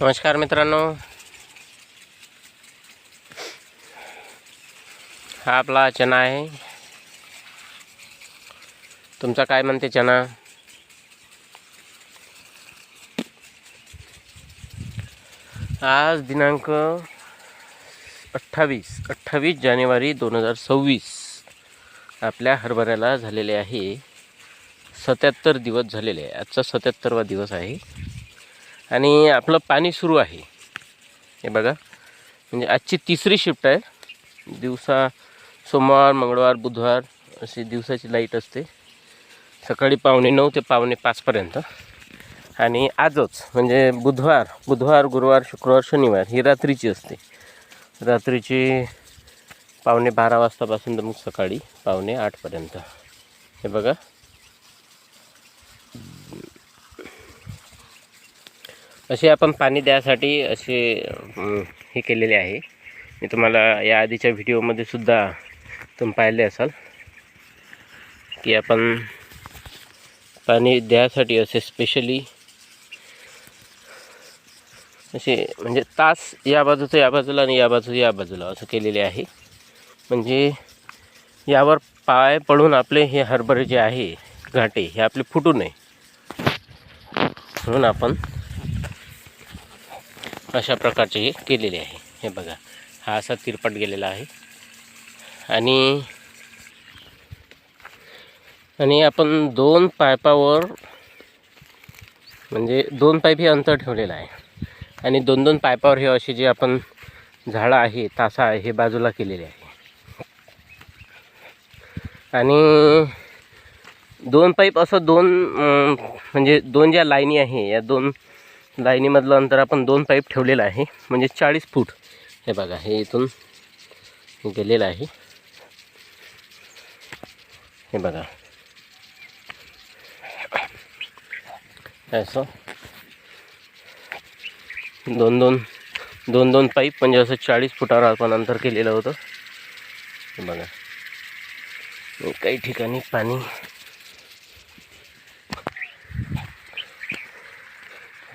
नमस्कार मित्रांनो. हा आपला चना आहे. तुमचा काय म्हणते चना आज दिनांक अठ्ठावीस अठ्ठावीस जानेवारी दोन हजार सव्वीस. आपल्या हरभऱ्याला झालेले आहे सत्याहत्तर दिवस झालेले आहे. आजचा सत्याहत्तरवा दिवस आहे. आणि आपलं पाणी सुरू आहे. हे बघा. म्हणजे आजची तिसरी शिफ्ट आहे. दिवसा सोमवार मंगळवार बुधवार अशी दिवसाची लाइट असते. सकाळी पावणे नऊ ते पावणे पाचपर्यंत. आणि आजच म्हणजे बुधवार बुधवार गुरुवार शुक्रवार शनिवार ही रात्रीची असते. रात्रीची पावणे बारा वाजतापासून तर मग सकाळी पावणे आठपर्यंत. हे बघा. असे आपण पाणी द्यासाठी असे हे केलेले आहे. मी तुम्हाला या आधीच्या व्हिडिओमध्ये सुद्धा तुम्ही पाहिले असाल की आपण पाणी द्यासाठी असे स्पेशली असे म्हणजे तास या बाजूचं या बाजूला आणि या बाजू या बाजूला असं केलेले आहे. म्हणजे यावर पाय पडून आपले हे हरभरे जे आहे घाटे हे आपले फुटू नये. म्हणून आपण अशा प्रकारचे हे केलेले आहे. हे बघा हा असा तिरपट गेलेला आहे. आणि आणि आपण दोन पायपावर म्हणजे दोन पाईप हे अंतर ठेवलेलं आहे. आणि दोन दोन पायपावर हे असे जे आपण झाडं आहे तासा आहे हे बाजूला केलेले आहे. आणि दोन पाईप असं दोन म्हणजे दोन ज्या लाईनी आहे या दोन लाईनीमधलं अंतर आपण दोन पाईप ठेवलेलं आहे. म्हणजे चाळीस फूट. हे बघा हे इथून गेलेलं आहे. हे बघा. असं. दोन दोन दोन दोन पाईप म्हणजे असं चाळीस फुटावर आपण अंतर केलेलं होतं. हे बघा. काही ठिकाणी पाणी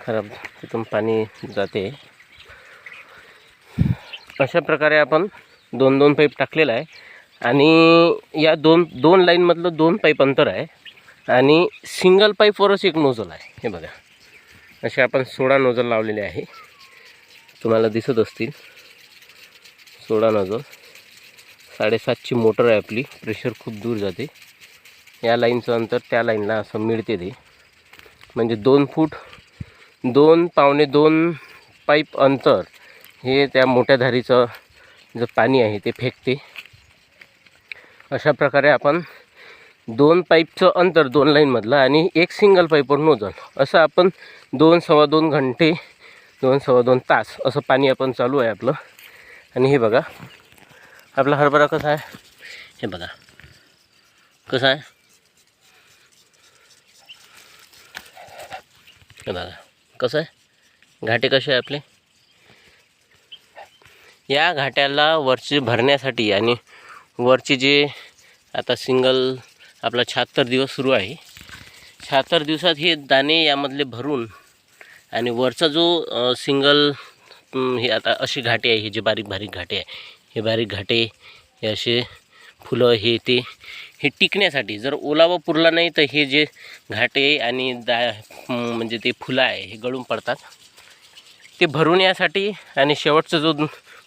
खराब तिथून पाणी जाते. अशा प्रकारे आपण दोन दोन पाईप टाकलेला आहे. आणि या दोन दोन लाईनमधलं दोन पाईप अंतर आहे. आणि सिंगल पाईपवरच एक नोजल आहे. हे बघा. असे आपण सोळा नोजल लावलेले आहे. तुम्हाला दिसत असतील. सोळा नोजल साडेसातची मोटर आहे आपली. प्रेशर खूप दूर जाते. या लाईनचं अंतर त्या लाईनला असं मिळते ते. म्हणजे दोन फूट दोन पावणे दोन पाईप अंतर हे त्या मोठ्या धारीचं जे पाणी आहे ते फेकते. अशा प्रकारे आपण दोन पाईपचं अंतर दोन लाईनमधलं आणि एक सिंगल पाईपवर नोजल असं आपण दोन सव्वा दोन घंटे दोन सव्वा दोन तास असं पाणी आपण चालू आहे आपलं. आणि हे बघा आपला हरभरा कसा आहे? हे बघा कसा आहे? बघा. कसं आहे? घाटे कसे आहे आपले? या घाट्याला वरची भरण्यासाठी आणि वरची जे आता सिंगल आपला शहात्तर दिवस सुरू आहे शहात्तर दिवसात हे दाणे यामधले भरून आणि वरचा जो सिंगल हे आता अशी घाटे आहे हे जे बारीक बारीक घाटे आहे हे बारीक घाटे हे असे फुलं हे ते हे टिकण्यासाठी. जर ओलावा पुरला नाही तर हे जे घाटे आणि दा म्हणजे ते फुलं आहे हे गळून पडतात. ते भरून यासाठी आणि शेवटचं जो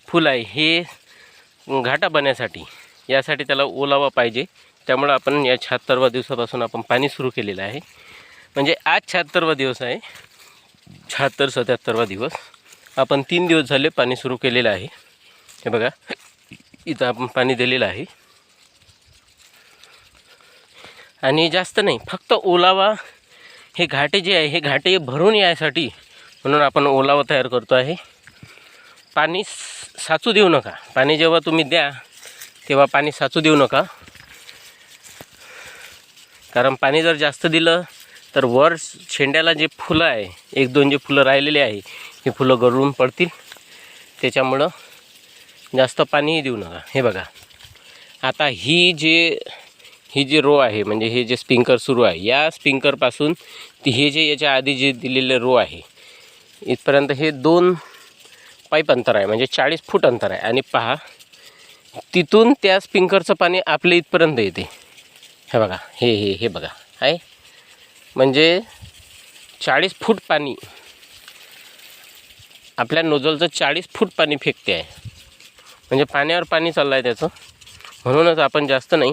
फुल आहे हे घाटा बनण्यासाठी यासाठी त्याला ओलावा पाहिजे. त्यामुळं आपण या शहात्तरवा दिवसापासून आपण पाणी सुरू केलेलं आहे. म्हणजे आज शहात्तरवा दिवस आहे. शहात्तर सत्याहत्तरवा दिवस. आपण तीन दिवस झाले पाणी सुरू केलेलं आहे. हे बघा इथं आपण पाणी दिलेलं आहे. आणि जास्त नाही फक्त ओलावा हे घाटे जे आहे हे घाटे भरून यायसाठी म्हणून आपण ओलावा तयार करतो आहे. पाणी साचू देऊ नका. पाणी जेव्हा तुम्ही द्या तेव्हा पाणी साचू देऊ नका. कारण पाणी जर जास्त दिलं तर वर शेंड्याला जे फुलं आहे एक दोन जे फुलं राहिलेले आहे ही फुलं गळून पडतील. त्याच्यामुळं जास्त पाणीही देऊ नका. हे बघा. आता ही जे ही जी रो आहे म्हणजे हे जे स्पिंकर सुरू आहे या स्पिंकरपासून ती हे जे याच्या आधी जे दिलेले रो आहे इथपर्यंत हे दोन पाईप अंतर आहे म्हणजे चाळीस फूट अंतर आहे. आणि पहा तिथून त्या स्पिंकरचं पाणी आपल्या इथपर्यंत येते. हे बघा हे हे हे बघा आहे. म्हणजे चाळीस फूट पाणी आपल्या नोजलचं चाळीस फूट पाणी फेकते आहे. म्हणजे पाण्यावर पाणी चाललं आहे त्याचं. म्हणूनच आपण जास्त नाही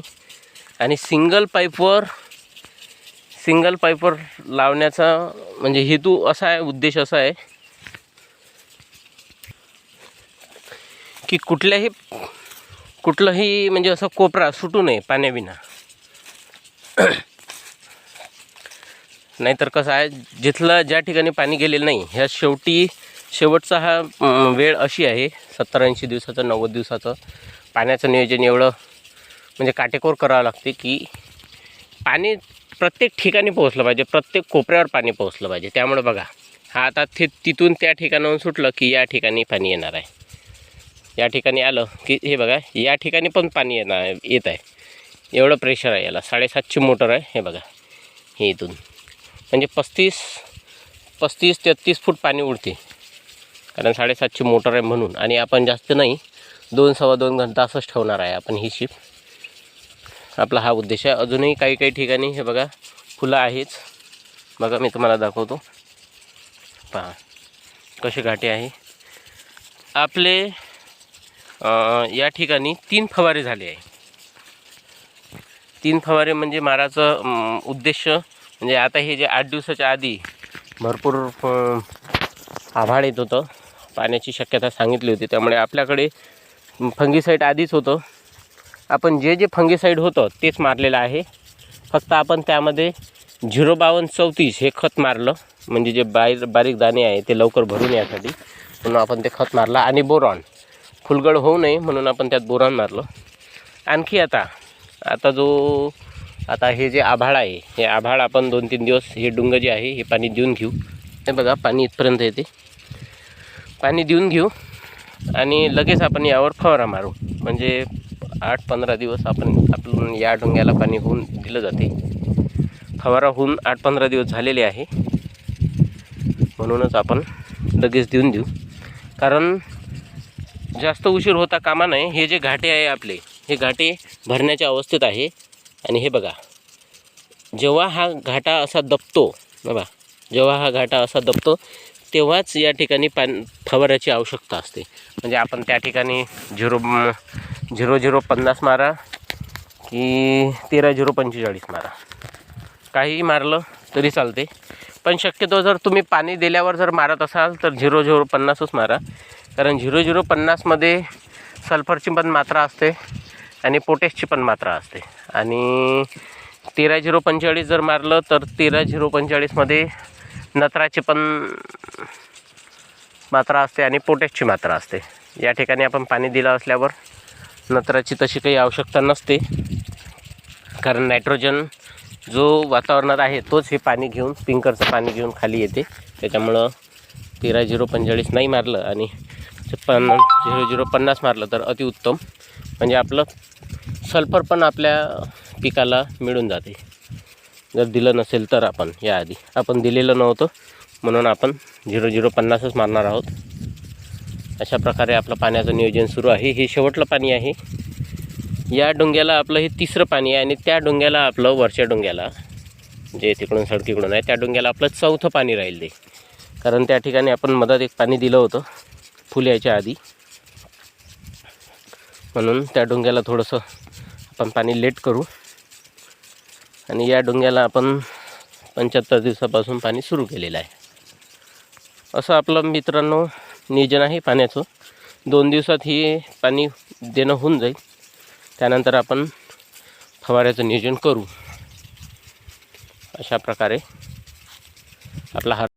आणि सिंगल पाईपवर सिंगल पाईपवर लावण्याचा म्हणजे हेतू असा आहे उद्देश असा आहे की कुठल्याही कुठलंही म्हणजे असं कोपरा सुटू नये पाण्याविना. नाहीतर कसं आहे जिथलं ज्या ठिकाणी पाणी गेलेलं नाही ह्या शेवटी शेवटचा हा वेळ अशी आहे सत्तर ऐंशी दिवसाचं नव्वद दिवसाचं पाण्याचं नियोजन एवढं म्हणजे काटेकोर करावं लागते की पाणी प्रत्येक ठिकाणी पोहोचलं पाहिजे प्रत्येक कोपऱ्यावर पाणी पोहोचलं पाहिजे. त्यामुळे बघा हा आता ते तिथून त्या ठिकाणाहून सुटलं की या ठिकाणी पाणी येणार आहे. या ठिकाणी आलं की हे बघा या ठिकाणी पण पाणी येणार येत आहे. एवढं प्रेशर आहे याला. साडेसातशे मोटर आहे हे बघा हे इथून. म्हणजे पस्तीस पस्तीस तेहत्तीस फूट पाणी उडते. कारण साडेसातशे मोटर आहे म्हणून. आणि आपण जास्त नाही दोन सव्वा दोन घंटा असंच ठेवणार आहे आपण ही शिप आपला हा उद्देश आहे. अजूनही काही काही ठिकाणी हे बघा फुलं आहेच बघा मी तुम्हाला दाखवतो. पहा कसे घाटे आहे. आपले या ठिकाणी तीन फवारे झाले आहे. तीन फवारे म्हणजे माराचं उद्देश म्हणजे आता हे जे आठ दिवसाच्या आधी भरपूर आभाळ येत होतं. पाण्याची शक्यता सांगितली होती. त्यामुळे आपल्याकडे फंगीसाईट आधीच होतं. आपण जे जे फंगीसाईड होतं तेच मारलेलं आहे. फक्त आपण त्यामध्ये झिरो बावन्न चौतीस हे खत मारलं. म्हणजे जे बाहेर बारीक दाणे आहे ते लवकर भरून यासाठी. म्हणून आपण ते खत मारलं आणि बोरॉन. फुलगड होऊ नये म्हणून आपण त्यात बोरॉन मारलं. आणखी आता आता जो आता हे जे आभाळ आहे हे आभाळ आपण दोन तीन दिवस हे डुंग जे आहे हे पाणी देऊन घेऊ. हे बघा पाणी इथपर्यंत येते. पाणी देऊन घेऊ आणि लगेच आपण यावर फवारा मारू. म्हणजे आठ पंधरा दिवस आपण आपण या डोंग्याला पाणी होऊन दिलं जाते. फवारा होऊन आठ पंधरा दिवस झालेले आहे. म्हणूनच आपण लगेच देऊन देऊ. कारण जास्त उशीर होता कामा नये. हे जे घाटे आहे आपले हे घाटे भरण्याच्या अवस्थेत आहे. आणि हे बघा जेव्हा हा घाटा असा दबतो बघा जेव्हा हा घाटा असा दबतो तेव्हाच या ठिकाणी पान फवाऱ्याची आवश्यकता असते. म्हणजे आपण त्या ठिकाणी झिरो झिरो झिरो पन्नास मारा की तेरा झिरो पंचेचाळीस मारा. काहीही मारलं तरी चालते. पण शक्यतो जर तुम्ही पाणी दिल्यावर जर मारत असाल तर झिरो झिरो पन्नासच मारा. कारण झिरो झिरो पन्नासमध्ये सल्फरची पण मात्रा असते आणि पोटॅशची पण मात्रा असते. आणि तेरा झिरो पंचेचाळीस जर मारलं तर तेरा झिरो पंचेचाळीसमध्ये नत्राची पण मात्रा असते आणि पोटॅशची मात्रा असते. या ठिकाणी आपण पाणी दिलं असल्यावर नत्राची तशी काही आवश्यकता नसते. कारण नायट्रोजन जो वातावरणात आहे तोच हे पाणी घेऊन पिंकरचं पाणी घेऊन खाली येते. त्याच्यामुळं तेरा झिरो पंचेचाळीस नाही मारलं आणि पण झिरो झिरो पन्नास मारलं तर अतिउत्तम म्हणजे आपलं सल्फर पण आपल्या पिकाला मिळून जाते. जर दिलं नसेल तर आपण याआधी. आपण दिलेलं नव्हतं म्हणून आपण झिरो झिरो पन्नासच मारणार आहोत. अशा प्रकारे आपलं पाण्याचं नियोजन सुरू आहे. हे शेवटलं पाणी आहे. या डोंग्याला आपलं हे तिसरं पाणी आहे आणि त्या डोंग्याला आपलं वरच्या डोंग्याला जे तिकडून सडकीकडून आहे त्या डोंग्याला आपलं चौथं पाणी राहील ते. कारण त्या ठिकाणी आपण मधात एक पाणी दिलं होतं फुल यायच्या आधी. म्हणून त्या डोंग्याला थोडंसं आपण पाणी लेट करू. आणि या डोंग्याला आपण पंच्याहत्तर दिवसापासून पाणी सुरू केलेलं आहे. असं आपलं मित्रांनो नियोजन आहे पाण्याचं. दोन दिवसात ही पाणी देणं होऊन जाईल. त्यानंतर आपण फवाऱ्याचं नियोजन करू. अशा प्रकारे आपला हा